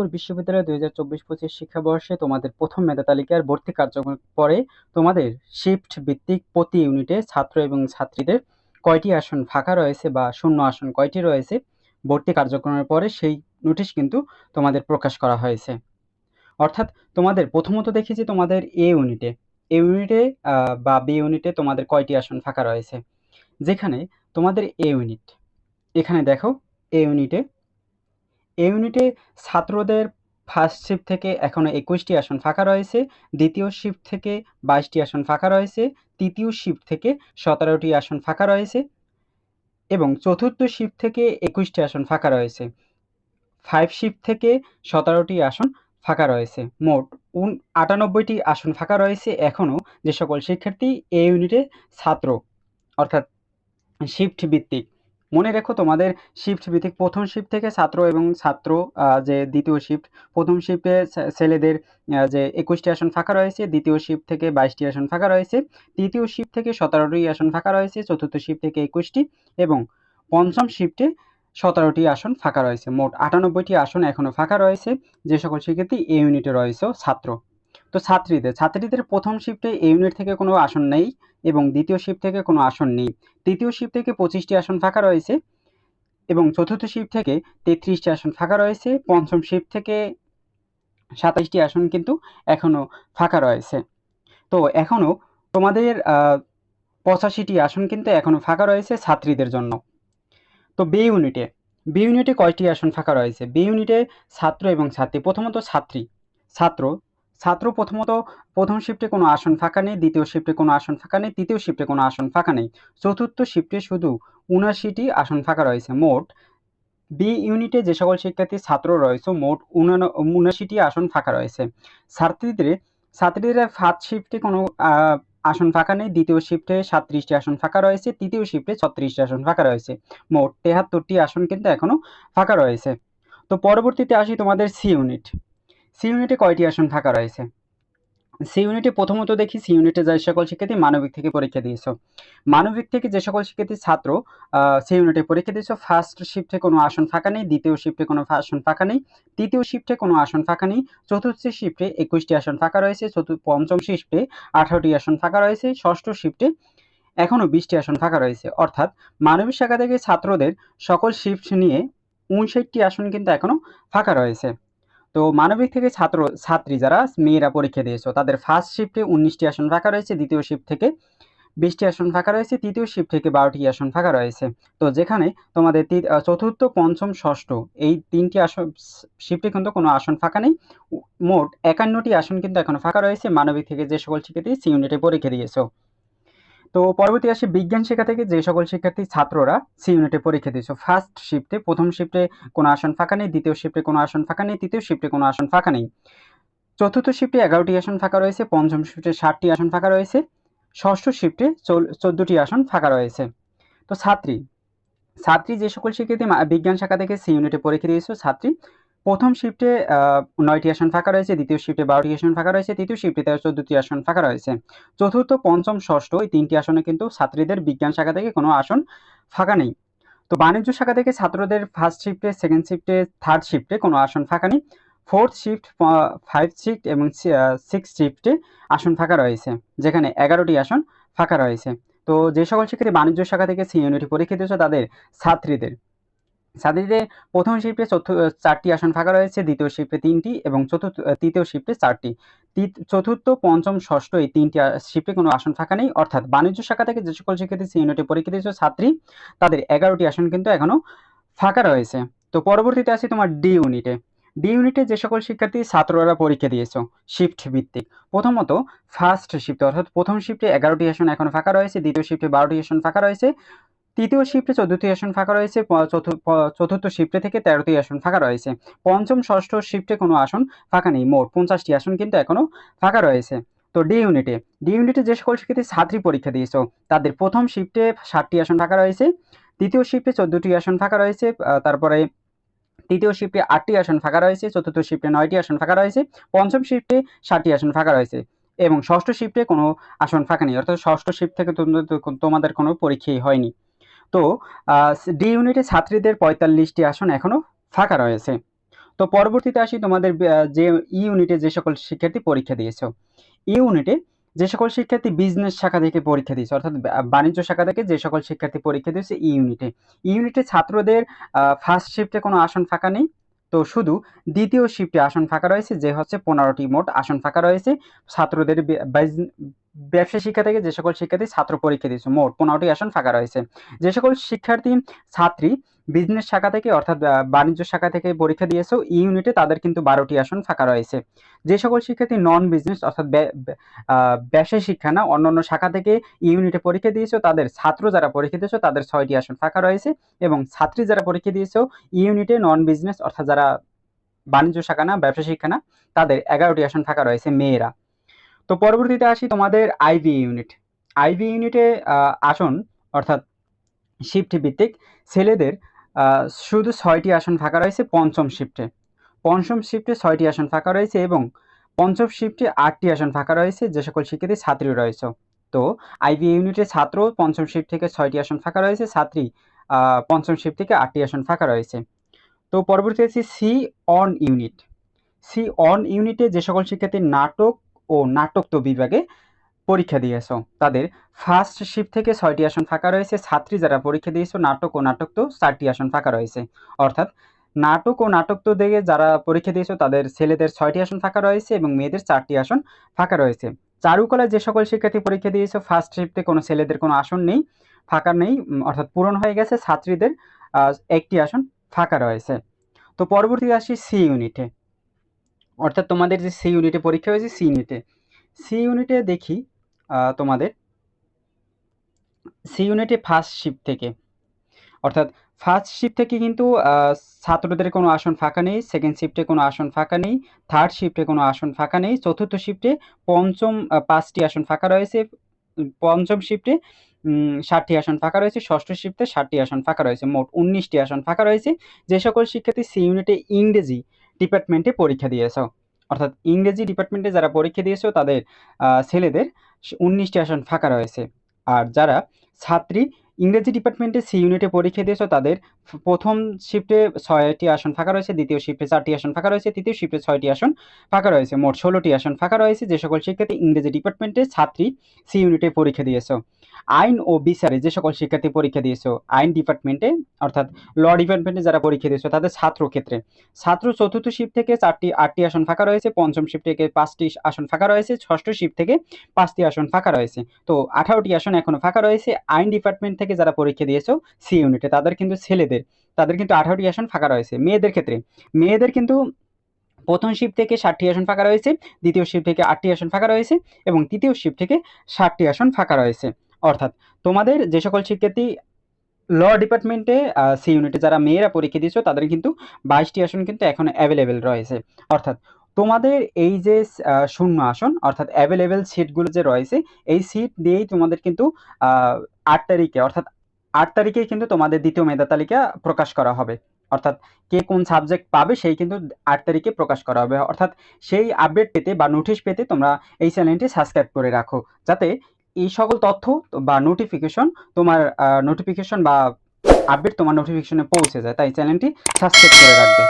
দিনাজপুর বিশ্ববিদ্যালয় দুই হাজার চব্বিশ পঁচিশ শিক্ষাবর্ষে তোমাদের প্রথম মেধা তালিকার ভর্তি কার্যক্রম পরে তোমাদের শিফট ভিত্তিক প্রতি ইউনিটে ছাত্র এবং ছাত্রীদের কয়টি আসন ফাঁকা রয়েছে বা শূন্য আসন কয়টি রয়েছে ভর্তি কার্যক্রমের পরে সেই নোটিশ কিন্তু তোমাদের প্রকাশ করা হয়েছে। অর্থাৎ তোমাদের প্রথমত দেখেছি তোমাদের এ। ইউনিটে এ ইউনিটে বা বি ইউনিটে তোমাদের কয়টি আসন ফাঁকা রয়েছে? যেখানে তোমাদের এ ইউনিট এখানে দেখো এ ইউনিটে এ ইউনিটে ছাত্রদের ফার্স্ট শিফট থেকে এখনও একুশটি আসন ফাঁকা রয়েছে, দ্বিতীয় শিফট থেকে বাইশটি আসন ফাঁকা রয়েছে, তৃতীয় শিফট থেকে সতেরোটি আসন ফাঁকা রয়েছে এবং চতুর্থ শিফট থেকে একুশটি আসন ফাঁকা রয়েছে। ফাইভ শিফট থেকে সতেরোটি আসন ফাঁকা রয়েছে। মোট উন আটানব্বইটি আসন ফাঁকা রয়েছে এখনও যে সকল শিক্ষার্থী এ ইউনিটে ছাত্র, অর্থাৎ শিফট ভিত্তিক মনে রেখো তোমাদের শিফট ভিত্তিক প্রথম শিফট থেকে ছাত্র এবং ছাত্র যে দ্বিতীয় শিফট প্রথম শিফটে ছেলেদের যে একুশটি আসন ফাঁকা রয়েছে, দ্বিতীয় শিফট থেকে বাইশটি আসন ফাঁকা রয়েছে, তৃতীয় শিফট থেকে সতেরোটি আসন ফাঁকা রয়েছে, চতুর্থ শিফট থেকে একুশটি এবং পঞ্চম শিফটে সতেরোটি আসন ফাঁকা রয়েছে। মোট আটানব্বইটি আসন এখনও ফাঁকা রয়েছে। যে সকল শিক্ষার্থী এ ইউনিটে রয়েছে, ছাত্র। তো ছাত্রীদের ছাত্রীদের প্রথম শিফটে এ ইউনিট থেকে কোনো আসন নেই এবং দ্বিতীয় শিফট থেকে কোনো আসন নেই। তৃতীয় শিফট থেকে পঁচিশটি আসন ফাঁকা রয়েছে এবং চতুর্থ শিফট থেকে তেত্রিশটি আসন ফাঁকা রয়েছে। পঞ্চম শিফট থেকে সাতাইশটি আসন কিন্তু এখনও ফাঁকা রয়েছে। তো এখনও তোমাদের পঁচাশিটি আসন কিন্তু এখনও ফাঁকা রয়েছে ছাত্রীদের জন্য। তো বি ইউনিটে বি ইউনিটে কয়টি আসন ফাঁকা রয়েছে? বি ইউনিটে ছাত্র এবং ছাত্রী, প্রথমত ছাত্রী। ছাত্র ছাত্র প্রথমত প্রথম শিফটে কোনো আসন ফাঁকা নেই, দ্বিতীয় শিফটে কোনো আসন ফাঁকা নেই, তৃতীয় শিফটে কোনো আসন ফাঁকা নেই। চতুর্থ শিফটে শুধু উনাশিটি আসন ফাঁকা রয়েছে, মোট বি ইউনিটে যে সকল শিক্ষার্থী ছাত্র রয়েছে, মোট উনাশিটি আসন ফাঁকা রয়েছে। ছাত্রীদের ছাত্রীদের ফার্স্ট শিফটে কোনো আসন ফাঁকা নেই, দ্বিতীয় শিফটে সাতত্রিশটি আসন ফাঁকা রয়েছে, তৃতীয় শিফটে ছত্রিশটি আসন ফাঁকা রয়েছে। মোট তেহাত্তরটি আসন কিন্তু এখনও ফাঁকা রয়েছে। তো পরবর্তীতে আসি তোমাদের সি ইউনিট সি ইউনিটে কয়টি আসন ফাঁকা রয়েছে? সি ইউনিটে প্রথমত দেখি সি ইউনিটে যে সকল শিক্ষার্থী মানবিক থেকে পরীক্ষা দিয়েছ। মানবিক থেকে যে সকল শিক্ষার্থী ছাত্র সি ইউনিটে পরীক্ষা দিয়েছ ফার্স্ট শিফটে কোনো আসন ফাঁকা নেই, দ্বিতীয় শিফটে কোনো আসন ফাঁকা নেই, তৃতীয় শিফটে কোনো আসন ফাঁকা নেই, চতুর্থ শিফটে একুশটি আসন ফাঁকা রয়েছে চতুর্থ পঞ্চম শিফটে আঠারোটি আসন ফাঁকা রয়েছে, ষষ্ঠ শিফটে এখনও বিশটি আসন ফাঁকা রয়েছে। অর্থাৎ মানবিক শাখা থেকে ছাত্রদের সকল শিফট নিয়ে উনষাটটি আসন কিন্তু এখনও ফাঁকা রয়েছে। তো মানবিক থেকে ছাত্র, ছাত্রী যারা, মেয়েরা পরীক্ষা দিয়েছ, তাদের ফার্স্ট শিফটে উনিশটি আসন ফাঁকা রয়েছে, দ্বিতীয় শিফট থেকে বিশটি আসন ফাঁকা রয়েছে, তৃতীয় শিফট থেকে বারোটি আসন ফাঁকা রয়েছে। তো যেখানে তোমাদের চতুর্থ, পঞ্চম, ষষ্ঠ, এই তিনটি আসন শিফটে কিন্তু কোনো আসন ফাঁকা নেই। মোট একান্নটি আসন কিন্তু এখনও ফাঁকা রয়েছে, মানবিক থেকে যে সকল শিক্ষার্থী, সি ইউনিটে পরীক্ষা দিয়েছ। তো পরবর্তী আসে বিজ্ঞান শিক্ষা থেকে যে সকল শিক্ষার্থী, ছাত্ররা সি ইউনিটে পরীক্ষা দিয়েছ। ফার্স্ট শিফটে প্রথম শিফটে কোনো আসন ফাঁকা নেই, দ্বিতীয় শিফটে কোনো আসন ফাঁকা নেই, তৃতীয় শিফটে কোনো আসন ফাঁকা নেই। চতুর্থ শিফটে এগারোটি আসন ফাঁকা রয়েছে, পঞ্চম শিফটে ষাটটি আসন ফাঁকা রয়েছে, ষষ্ঠ শিফটে চোদ্দটি আসন ফাঁকা রয়েছে। তো ছাত্রী ছাত্রী যে সকল শিক্ষার্থী বিজ্ঞান শাখা থেকে সি ইউনিটে পরীক্ষা দিয়েছ, ছাত্রী প্রথম শিফটে নয়টি আসন ফাঁকা রয়েছে, দ্বিতীয় শিফটে বারোটি আসন ফাঁকা রয়েছে, তৃতীয় শিফটে তেরো চোদ্দটি আসন ফাঁকা রয়েছে। চতুর্থ, পঞ্চম, ষষ্ঠ এই তিনটি আসনে কিন্তু ছাত্রীদের বিজ্ঞান শাখা থেকে কোনো আসন ফাঁকা নেই। তো বাণিজ্য শাখা থেকে ছাত্রদের ফার্স্ট শিফটে সেকেন্ড শিফটে থার্ড শিফটে কোনো আসন ফাঁকা নেই। ফোর্থ শিফট ফাইভ শিফট এবং সিক্স শিফটে আসন ফাঁকা রয়েছে, যেখানে এগারোটি আসন ফাঁকা রয়েছে। তো যে সকল শিক্ষার্থী বাণিজ্য শাখা থেকে সি ইউনিটি পরীক্ষা দিয়েছে তাদের ছাত্রীদের ছাত্রীদের প্রথম শিফটে চারটি আসন ফাঁকা রয়েছে, দ্বিতীয় শিফটে তিনটি এবং চতুর্থ তৃতীয় শিফটে চারটি। চতুর্থ, পঞ্চম, ষষ্ঠ এই তিনটি শিফটে কোনো আসন ফাঁকা নেই। অর্থাৎ বাণিজ্য শাখা থেকে যে সকল শিক্ষার্থী সি ইউনিটে পরীক্ষা দিয়েছে ছাত্রী, তাদের এগারোটি আসন কিন্তু এখনও ফাঁকা রয়েছে। তো পরবর্তীতে আসি তোমার ডি ইউনিটে ডি ইউনিটে যে সকল শিক্ষার্থী, ছাত্ররা পরীক্ষা দিয়েছ শিফট ভিত্তিক। প্রথমত ফার্স্ট শিফটে অর্থাৎ প্রথম শিফটে এগারোটি আসন এখন ফাঁকা রয়েছে, দ্বিতীয় শিফটে বারোটি আসন ফাঁকা রয়েছে। তৃতীয় শিফটে চোদ্দটি আসন ফাঁকা রয়েছে চতুর্থ শিফটে থেকে তেরোটি আসন ফাঁকা রয়েছে। পঞ্চম, ষষ্ঠ শিফটে কোনো আসন ফাঁকা নেই, মোট পঞ্চাশটি আসন কিন্তু এখনও ফাঁকা রয়েছে। তো ডি ইউনিটে ডি ইউনিটে যে সকল শিক্ষার্থী ছাত্রী পরীক্ষা দিয়েছ, তাদের প্রথম শিফটে ষাটটি আসন ফাঁকা রয়েছে, তৃতীয় শিফটে চোদ্দটি আসন ফাঁকা রয়েছে তারপরে তৃতীয় শিফটে আটটি আসন ফাঁকা রয়েছে, চতুর্থ শিফটে নয়টি আসন ফাঁকা রয়েছে, পঞ্চম শিফটে ষাটটি আসন ফাঁকা রয়েছে এবং ষষ্ঠ শিফটে কোনো আসন ফাঁকা নেই। অর্থাৎ ষষ্ঠ শিফট থেকে তোমাদের কোনো পরীক্ষাই হয়নি। তো ডি ইউনিটে ছাত্রীদের পঁয়তাল্লিশটি আসন এখনও ফাঁকা রয়েছে। তো পরবর্তীতে আসি তোমাদের যে ই ইউনিটে যে সকল শিক্ষার্থী পরীক্ষা দিয়েছ। ই ইউনিটে যে সকল শিক্ষার্থী বিজনেস শাখা থেকে পরীক্ষা দিয়েছে, অর্থাৎ বাণিজ্য শাখা থেকে যে সকল শিক্ষার্থী পরীক্ষা দিয়েছে ই ইউনিটে। ই ইউনিটে ছাত্রদের ফার্স্ট শিফটে কোনো আসন ফাঁকা নেই। তো শুধু দ্বিতীয় শিফটে আসন ফাঁকা রয়েছে, যে হচ্ছে পনেরোটি মোট আসন ফাঁকা রয়েছে। ছাত্রদের বে- বাইজ- ব্যবসা শিক্ষা থেকে যে সকল শিক্ষার্থী ছাত্র পরীক্ষা দিয়েছে, মোট পনেরোটি আসন ফাঁকা রয়েছে। যে সকল শিক্ষার্থী, ছাত্রী বিজনেস শাখা থেকে অর্থাৎ বাণিজ্য শাখা থেকে পরীক্ষা দিয়েছ ইউনিটে তাদের কিন্তু বারোটি আসন ফাঁকা রয়েছে। যে সকল শিক্ষার্থী নন বিজনেস অর্থাৎ ব্যবসায় শিক্ষা না, অন্যান্য শাখা থেকে ইউনিটে পরীক্ষা দিয়েছ, তাদের ছাত্র যারা পরীক্ষা দিয়েছ, তাদের ছয়টি আসন ফাঁকা রয়েছে এবং ছাত্রী যারা পরীক্ষা দিয়েছ ইউনিটে নন বিজনেস অর্থাৎ যারা বাণিজ্য শাখা না, ব্যবসা শিক্ষা না, তাদের এগারোটি আসন ফাঁকা রয়েছে, মেয়েরা। তো পরবর্তীতে আসি তোমাদের আইভি ইউনিট আইভি ইউনিটে আসন, অর্থাৎ শিফট ভিত্তিক ছেলেদের শুধু ছয়টি আসন ফাঁকা রয়েছে পঞ্চম শিফটে পঞ্চম শিফটে ছয়টি আসন ফাঁকা রয়েছে এবং পঞ্চম শিফটে আটটি আসন ফাঁকা রয়েছে যে সকল শিক্ষার্থী ছাত্রী রয়েছে। তো আইভি ইউনিটে ছাত্র পঞ্চম শিফট থেকে ছয়টি আসন ফাঁকা রয়েছে, ছাত্রী পঞ্চম শিফট থেকে আটটি আসন ফাঁকা রয়েছে। তো পরবর্তী আছে C on unit C on ইউনিটে যে সকল শিক্ষার্থী নাটক ও নাটক্ত বিভাগে পরীক্ষা দিয়েছ। তাদের ফার্স্ট শিফট থেকে ছয়টি আসন ফাঁকা রয়েছে। ছাত্রী যারা পরীক্ষা দিয়েছ, নাটক ও নাটক তো চারটি আসন ফাঁকা রয়েছে। অর্থাৎ নাটক ও নাটক তো দেখে যারা পরীক্ষা দিয়েছ, তাদের ছেলেদের ছয়টি আসন ফাঁকা রয়েছে এবং মেয়েদের চারটি আসন ফাঁকা রয়েছে। চারুকলায় যে সকল শিক্ষার্থী পরীক্ষা দিয়েছ ফার্স্ট শিফটে কোনো ছেলেদের কোনো আসন নেই, ফাঁকা নেই অর্থাৎ পূরণ হয়ে গেছে। ছাত্রীদের একটি আসন ফাঁকা রয়েছে। তো পরবর্তীতে আসি সি ইউনিটে অর্থাৎ তোমাদের যে সি ইউনিটে পরীক্ষা হয়েছে সি ইউনিটে সি ইউনিটে দেখি তোমাদের। সি ইউনিটে ফার্স্ট শিফট থেকে। অর্থাৎ ফার্স্ট শিফট থেকে কিন্তু ছাত্রদের কোনো আসন ফাঁকা নেই সেকেন্ড শিফটে কোনো আসন ফাঁকা নেই থার্ড শিফটে কোনো আসন ফাঁকা নেই, চতুর্থ শিফটে পঞ্চম পাঁচটি আসন ফাঁকা রয়েছে, পঞ্চম শিফটে ষাটটি আসন ফাঁকা রয়েছে, ষষ্ঠ শিফটে ষাটটি আসন ফাঁকা রয়েছে, মোট উনিশটি আসন ফাঁকা রয়েছে। যে সকল শিক্ষার্থী সি ইউনিটে ইংরেজি ডিপার্টমেন্টে পরীক্ষা দিয়েছ। অর্থাৎ ইংরেজি ডিপার্টমেন্টে যারা পরীক্ষা দিয়েছ, তাদের ছেলেদের উনিশটি আসন ফাঁকা রয়েছে। আর যারা ছাত্রী ইংরেজি ডিপার্টমেন্টে সি ইউনিটে পরীক্ষা দিয়েছ, তাদের প্রথম শিফটে ছয়টি আসন ফাঁকা রয়েছে, দ্বিতীয় শিফটে চারটি আসন ফাঁকা রয়েছে, তৃতীয় শিফটে ছয়টি আসন ফাঁকা রয়েছে। মোট ষোলোটি আসন ফাঁকা রয়েছে, যে সকল শিক্ষার্থী ইংরেজি ডিপার্টমেন্টে ছাত্রী সি ইউনিটে পরীক্ষা দিয়েছ। আইন ও বিচারে যে সকল শিক্ষার্থী পরীক্ষা দিয়েছ, আইন ডিপার্টমেন্টে অর্থাৎ ল ডিপার্টমেন্টে যারা পরীক্ষা দিয়েছ, তাদের ছাত্র ক্ষেত্রে। ছাত্র চতুর্থ শিফট থেকে চারটি, আটটি আসন ফাঁকা রয়েছে, পঞ্চম শিফট থেকে পাঁচটি আসন ফাঁকা রয়েছে, ষষ্ঠ শিফট থেকে পাঁচটি আসন ফাঁকা রয়েছে। তো আঠারোটি আসন এখনও ফাঁকা রয়েছে, আইন ডিপার্টমেন্ট থেকে যারা পরীক্ষা দিয়েছ, সি ইউনিটে তাদের কিন্তু ছেলেদের, তাদের কিন্তু আঠারোটি আসন ফাঁকা রয়েছে, মেয়েদের ক্ষেত্রে। মেয়েদের কিন্তু প্রথম শিফট থেকে ষাটটি আসন ফাঁকা রয়েছে, দ্বিতীয় শিফট থেকে আটটি আসন ফাঁকা রয়েছে এবং তৃতীয় শিফট থেকে ষাটটি আসন ফাঁকা রয়েছে। অর্থাৎ তোমাদের যে সকল শিক্ষার্থী ল ডিপার্টমেন্টে সি ইউনিটে যারা মেয়েরা পরীক্ষা দিয়েছ, তাদের কিন্তু বাইশটি আসন কিন্তু এখন অ্যাভেলেবেল রয়েছে। অর্থাৎ তোমাদের এই যে শূন্য আসন, অর্থাৎ অ্যাভেলেবেল সিটগুলো যে রয়েছে, এই সিট দিয়েই তোমাদের কিন্তু আট তারিখে, অর্থাৎ আট তারিখে কিন্তু তোমাদের দ্বিতীয় মেধা তালিকা প্রকাশ করা হবে। অর্থাৎ কে কোন সাবজেক্ট পাবে, সেই কিন্তু আট তারিখে প্রকাশ করা হবে। অর্থাৎ সেই আপডেট পেতে বা নোটিশ পেতে তোমরা এই চ্যানেলটি সাবস্ক্রাইব করে রাখো। যাতে এই সকল তথ্য বা নোটিফিকেশন তোমার নোটিফিকেশন বা আপডেট তোমার নোটিফিকেশনে পৌঁছে যায়। তাই চ্যানেলটি সাবস্ক্রাইব করে রাখবে।